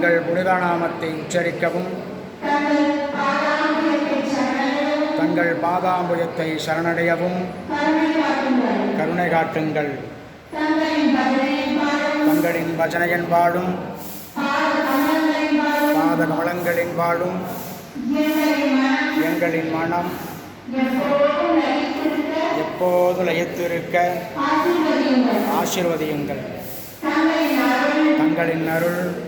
தங்கள் புனித நாமத்தை உச்சரிக்கவும். தங்கள் பாதாம்புயத்தை சரணடையவும். கருணை காட்டுங்கள். தங்களின் பஜனையன் வாழும் பாத கமலங்களின் வாழும் எங்களின் மனம். எப்போது லயத்திருக்க? ஆசீர்வதியுங்கள். தங்களின் அருள்.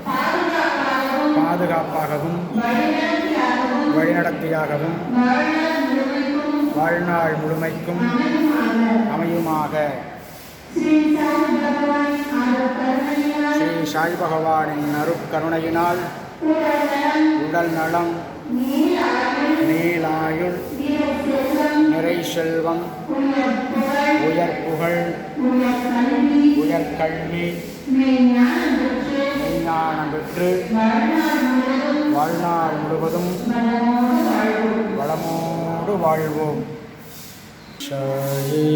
பாதுகாப்பாகவும் வழிநடத்தியாகவும் வாழ்நாள் முழுமைக்கும் அமையுமாக. ஸ்ரீ சாய் பகவானின் அருட்கருணையினால் உடல் நலம் நீலாயுள் நிறை செல்வம் உயர் புகழ் உயர் கல்வி உயர் கல்வி மெய்ஞானம் பெற்று விஞ்ஞானம் பெற்று வாழ்நாள் முழுவதும் வாழ்நாள் முழுவதும் வளமோடு வாழ்வோம் வளமோடு வாழ்வோம் ஷாயி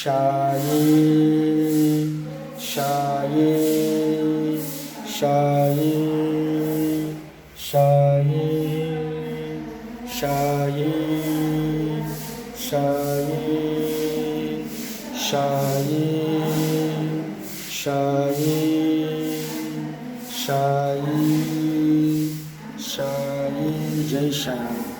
ஷாயி ஷாயி ஷாயி ஷாயி ஷாயி ஷாயி ஷாயி ஷாயி সাই সাই জয় সাই